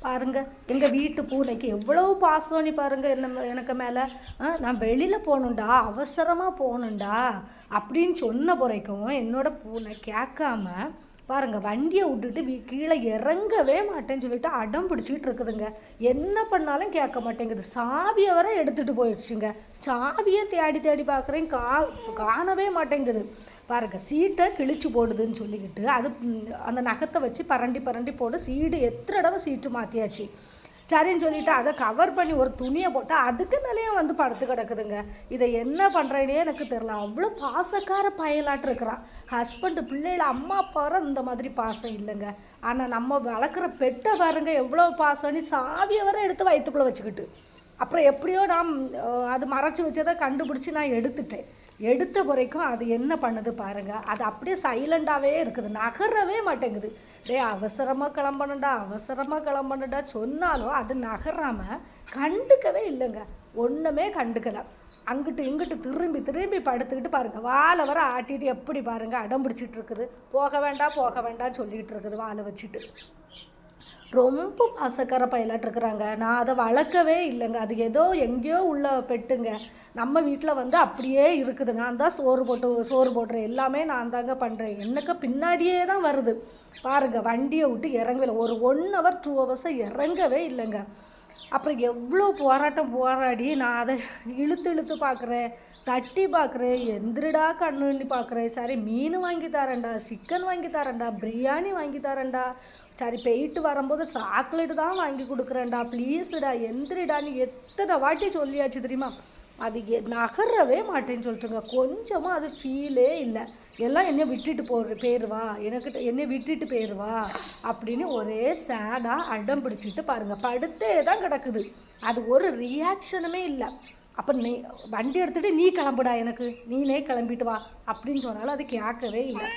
பாருங்க எங்கள் வீட்டு பூனைக்கு எவ்வளோ பாசம்னு பாருங்க என்ன எனக்கு மேலே. நான் வெளியில் போகணுண்டா அவசரமாக போகணுண்டா அப்படின்னு சொன்ன பிறக்கும் என்னோட பூனை கேட்காம பாருங்க வண்டியை விட்டுட்டு வீ கீழே இறங்கவே மாட்டேன்னு சொல்லிட்டு அடம் பிடிச்சிக்கிட்டு இருக்குதுங்க. என்ன பண்ணாலும் கேட்க மாட்டேங்குது. சாவியை வர எடுத்துகிட்டு போயிடுச்சுங்க. சாவியை தேடி தேடி பார்க்குறேன் கா காணவே மாட்டேங்குது. பாருங்க சீட்டை கிழிச்சு போடுதுன்னு சொல்லிக்கிட்டு அது அந்த நகத்தை வச்சு பரண்டி பரண்டி போட்டு சீடு எத்தனை தடவை சீட்டு மாற்றியாச்சு சரின்னு சொல்லிட்டு அதை கவர் பண்ணி ஒரு துணியை போட்டால் அதுக்கு மேலேயும் வந்து படுத்து கிடக்குதுங்க. இதை என்ன பண்ணுறேனே எனக்கு தெரியல. அவ்வளோ பாசக்கார பயலாட்டு இருக்கிறான் ஹஸ்பண்டு பிள்ளைகள அம்மா அப்பா இந்த மாதிரி பாசம் இல்லைங்க. ஆனால் நம்ம வளர்க்குற பெட்டை பாருங்க எவ்வளோ பாசம்னு சாவியை வர எடுத்து வயிற்றுக்குள்ளே வச்சுக்கிட்டு. அப்புறம் எப்படியோ நான் அது மறைச்சி வச்சதை கண்டுபிடிச்சி நான் எடுத்துட்டேன். எடுத்த வரைக்கும் அது என்ன பண்ணுது பாருங்க. அது அப்படியே சைலண்டாகவே இருக்குது. நகரவே மாட்டேங்குது. டேய் அவசரமாக கிளம்பணுண்டா அவசரமாக கிளம்பணுண்டா சொன்னாலும் அது நகராமல் கண்டுக்கவே இல்லைங்க. ஒன்றுமே கண்டுக்கலை. அங்கிட்டு இங்கிட்டு திரும்பி திரும்பி படுத்துக்கிட்டு பாருங்கள் வாழை வர ஆட்டிட்டு எப்படி பாருங்க அடம் பிடிச்சிட்டு இருக்குது. போக வேண்டாம் போக வேண்டாம் சொல்லிட்டு இருக்குது வாழை வச்சுட்டு. ரொம்ப பாசக்கார பையலாட்டு இருக்கிறாங்க. நான் அதை வளர்க்கவே இல்லைங்க. அது ஏதோ எங்கேயோ உள்ள பெட்டுங்க. நம்ம வீட்டில் வந்து அப்படியே இருக்குது. நான் தான் சோறு போட்டு சோறு போடுறேன் எல்லாமே நான் தாங்க பண்ணுறேன் எனக்கு பின்னாடியே தான் வருது. பாருங்க வண்டியை விட்டு இறங்கல ஒரு ஒன் ஹவர் டூ ஹவர்ஸை இறங்கவே இல்லைங்க. அப்புறம் எவ்வளோ போராட்டம் போராடி நான் அதை இழுத்து இழுத்து பார்க்குறேன் தட்டி பார்க்குறேன் எந்திரடா கண்ணுன்னு பார்க்குறேன். சரி மீன் வாங்கி தரேன்டா சிக்கன் வாங்கி தரேன்டா பிரியாணி வாங்கி தரேன்டா. சரி போயிட்டு வரும்போது சாக்லேட் தான் வாங்கி கொடுக்குறேன்டா. ப்ளீஸுடா எந்திரிடான்னு எத்தனை வாட்டி சொல்லியாச்சு தெரியுமா? அது நகரவே மாட்டேன்னு சொல்லிட்டுங்க. கொஞ்சமாக அது ஃபீலே இல்லை. எல்லாம் என்னை விட்டுட்டு போகிற போயிடுவா எனக்கு என்னை விட்டுட்டு போயிடுவா அப்படின்னு ஒரே சேடாக அடம் பிடிச்சிட்டு பாருங்கள் படுத்தே தான் கிடக்குது. அது ஒரு ரியாக்ஷனுமே இல்லை. அப்போ நீ வண்டி எடுத்துகிட்டு நீ கிளம்புடா எனக்கு. நீனே கிளம்பிட்டு வா. அப்படின்னு சொன்னாலும் அது கேட்கவே இல்லை.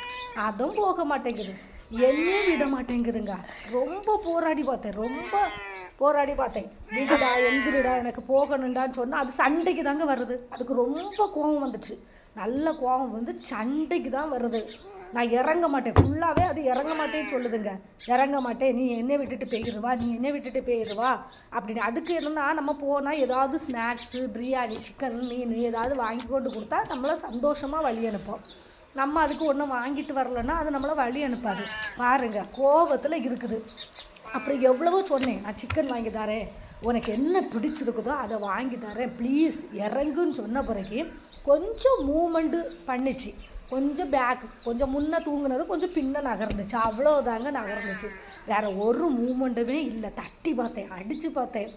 அதுவும் போக மாட்டேங்குது. என்னையே விட மாட்டேங்குதுங்க. ரொம்ப போராடி பார்த்தேன். ரொம்ப போராடி பார்த்தேன். விடுடா எந்திரிடா எனக்கு போகணுண்டான்னு சொன்னால் அது சண்டைக்கு தாங்க வருது அதுக்கு ரொம்ப கோபம் வந்துச்சு. நல்ல கோபம் வந்து சண்டைக்கு தான் வருது நான் இறங்க மாட்டேன். ஃபுல்லாகவே அது இறங்க மாட்டேன்னு சொல்லுதுங்க. இறங்க மாட்டேன். நீ என்னை விட்டுட்டு போயிடுவா நீ என்னை விட்டுட்டு போயிடுவா அப்படின்னு. அதுக்கு என்னன்னா நம்ம போனால் ஏதாவது ஸ்நாக்ஸு பிரியாணி சிக்கன் மீன் ஏதாவது வாங்கி கொண்டு கொடுத்தா நம்மளை சந்தோஷமாக வழி அனுப்போம். நம்ம அதுக்கு ஒன்றும் வாங்கிட்டு வரலன்னா அது நம்மளை வழி அனுப்பாது. பாருங்க கோபத்தில் இருக்குது. அப்புறம் எவ்வளவோ சொன்னேன். நான் சிக்கன் வாங்கி தரேன். உனக்கு என்ன பிடிச்சிருக்குதோ அதை வாங்கி தரேன். ப்ளீஸ் இறங்குன்னு சொன்ன பிறகு கொஞ்சம் மூமெண்ட்டு பண்ணிச்சு. கொஞ்சம் பேக் கொஞ்சம் முன்னே தூங்குனது கொஞ்சம் பின்ன நகர்ந்துச்சு. அவ்வளோதாங்க நகர்ந்துச்சு. வேறு ஒரு மூமெண்ட்டுமே இல்லை. தட்டி பார்த்தேன் அடித்து பார்த்தேன்.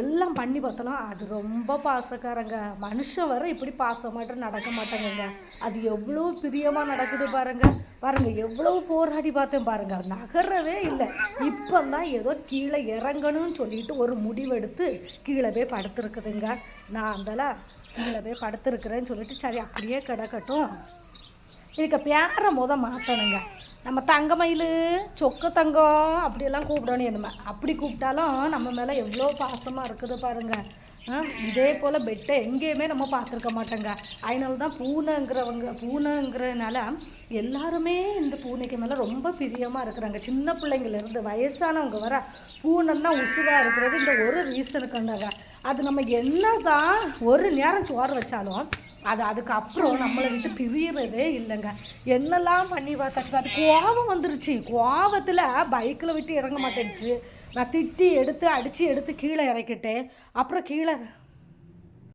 எல்லாம் பண்ணி பார்த்தோன்னா அது ரொம்ப பாசக்காரங்க. மனுஷன் வர இப்படி பாசமாட்டு நடக்க மாட்டாங்கங்க. அது எவ்வளோ பிரியமாக நடக்குது பாருங்க. பாருங்க எவ்வளோ போராடி பார்த்தேன் பாருங்க. நகரவே இல்லை. இப்போ தான் ஏதோ கீழே இறங்கணும்னு சொல்லிட்டு ஒரு முடிவெடுத்து கீழே போய் படுத்துருக்குதுங்க. நான் அந்தால கீழே போய் படுத்துருக்குறேன்னு சொல்லிட்டு சரி அப்படியே கிடக்கட்டும். இதுக்கு பேரை முத மாற்றணுங்க நம்ம தங்கமயில் சொக்க தங்கம் அப்படியெல்லாம் கூப்பிடணும் என்னமே. அப்படி கூப்பிட்டாலும் நம்ம மேலே எவ்வளோ பாசமாக இருக்குது பாருங்கள் இதே போல் பெட்டை எங்கேயுமே நம்ம பார்த்துருக்க மாட்டோங்க. அதனால தான் பூனைங்கிறவங்க பூனைங்கிறனால எல்லாருமே இந்த பூனைக்கு மேலே ரொம்ப பிரியமாக இருக்கிறாங்க. சின்ன பிள்ளைங்கள்லேருந்து வயசானவங்க வர பூனைன்னா உசுராக இருக்கிறது இந்த ஒரு ரீசனுக்குண்டாங்க அது நம்ம என்ன தான் ஒரு நேரம் சோறு வச்சாலும் அது அதுக்கப்புறம் நம்மளை விட்டு பிரியறதே இல்லைங்க. என்னெல்லாம் பண்ணி பார்த்தாச்சு அது கோபம் வந்துருச்சு. கோபத்தில் பைக்கில் விட்டு இறங்க மாட்டேன்ச்சு நான் திட்டி எடுத்து அடித்து எடுத்து கீழே இறக்கிட்டேன் அப்புறம் கீழே